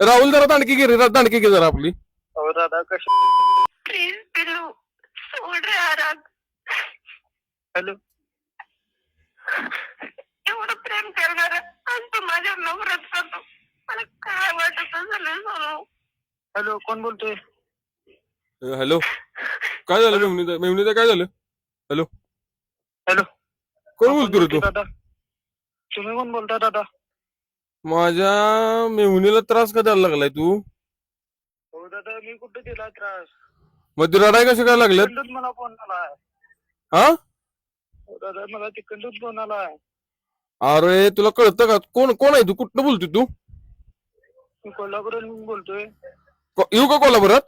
राहुल जरा दांडकी घे रे दांडकी घे जरा आपली. अहो दादा कश प्लीज पिल्लू सोड रे आराग. हॅलो. एवढं प्रेम करणार आणि तू माझ्या नवऱ्यात करतो मला काय वाटत झालं सोनू हॅलो कोण बोलतोय? हॅलो. काय झालं मेहुनीदा मेहुनीदा काय झालं? हॅलो. हॅलो. कोण बोलतो रे तू? दादा? तुम्ही कोण बोलता दादा? माझ्या मेहुनीला त्रास का द्यायला लागलाय तू? हो दादा मी कुठे दिला त्रास? मग ती रडाय कसं काय लागलं तिकडून मला फोन आला हा? हो दादा मला तिकडून फोन आला अरे तुला कळतं का? कोण कोण आहे तू? कुठनं बोलतोय तू? मी कोल्हापूरहून बोलतोय. को- येऊ का कोल्हापुरात?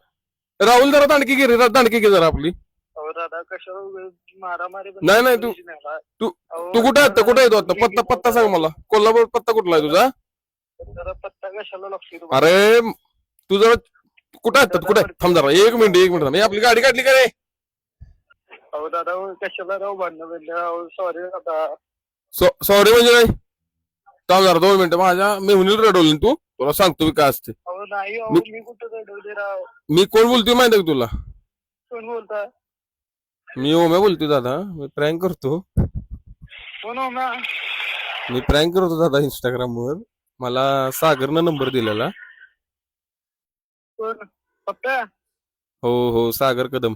राहुल जरा दांडकी घे रे दांडकी घे जरा आपली. अहो दादा कशावर मारामारी नाही, नाही, तू-. तू अहो, तू कुठे आहे आता? कुठे आहे तू आता? पत्ता पत्ता सांग मला. कोल्हापूर पत्ता कुठला आहे तुझा? पत्ता कशाला लागतो? अरे तू जरा कुठे आहे आता कुठे? थांब जरा एक मिनिट एक मिनिट. थांब. हे आपली गाडी काढली का रे? अहो दादा हो, कशाला राव भांडणं बिंडणं? अहो सॉरी दादा सॉरी म्हणजे काय? थांब जरा दोन मिनिटं. माझ्या मेहुनीला रडवलं तू? तुला सांगतो मी काय असते. अहो नाही अहो मी- मी कुठं रडवले राव? मी कोण बोलतोय माहिती का तुला? कोण बोलता? मी ओम्या बोलतोय दादा. मी प्रँक करतो. कोण हो ना मी प्रँक करतो दादा इंस्टाग्राम वर. मला सागरनं नंबर दिलेला. कोण? हो हो सागर कदम.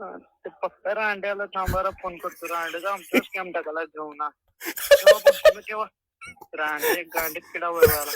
हा, ते पप्प्या रांड्याला थांबायला फोन करतो. रांड्याचा आमचा स्कॅम टाकायला घेऊ ना तेव्हा बघतो ना तेव्हा. रांडे गांडीत किडा वळवायला.